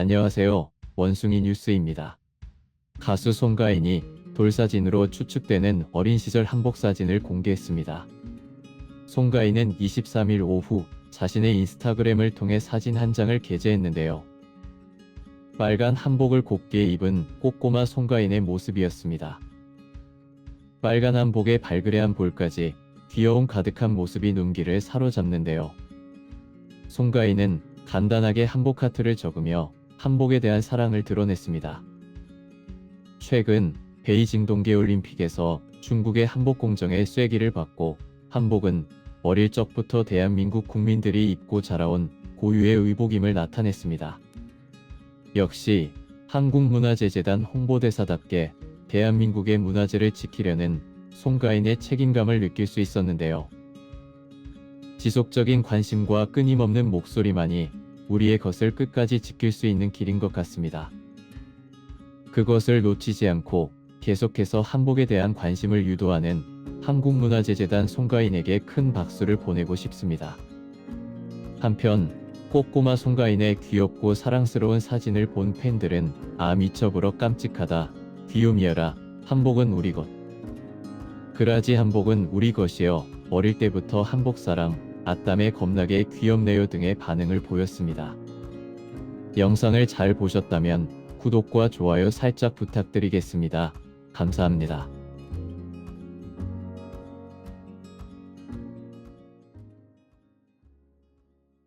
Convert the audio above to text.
안녕하세요. 원숭이 뉴스입니다. 가수 송가인이 돌사진으로 추측되는 어린 시절 한복 사진을 공개했습니다. 송가인은 23일 오후 자신의 인스타그램을 통해 사진 한 장을 게재했는데요. 빨간 한복을 곱게 입은 꼬꼬마 송가인의 모습이었습니다. 빨간 한복에 발그레한 볼까지 귀여움 가득한 모습이 눈길을 사로잡는데요. 송가인은 간단하게 한복 하트를 적으며 한복에 대한 사랑을 드러냈습니다. 최근 베이징 동계올림픽에서 중국의 한복 공정의 쐐기를 받고 한복은 어릴 적부터 대한민국 국민들이 입고 자라온 고유의 의복임을 나타냈습니다. 역시 한국문화재재단 홍보대사답게 대한민국의 문화재를 지키려는 송가인의 책임감을 느낄 수 있었는데요. 지속적인 관심과 끊임없는 목소리만이 우리의 것을 끝까지 지킬 수 있는 길인 것 같습니다. 그것을 놓치지 않고 계속해서 한복에 대한 관심을 유도하는 한국문화재재단 송가인에게 큰 박수를 보내고 싶습니다. 한편 꼬꼬마 송가인의 귀엽고 사랑스러운 사진을 본 팬들은 아 미쳐버려 깜찍하다 귀요미여라 한복은 우리 것 그라지 한복은 우리 것이여 어릴 때부터 한복 사랑 아땀에 겁나게 귀엽네요 등의 반응을 보였습니다. 영상을 잘 보셨다면 구독과 좋아요 살짝 부탁드리겠습니다. 감사합니다.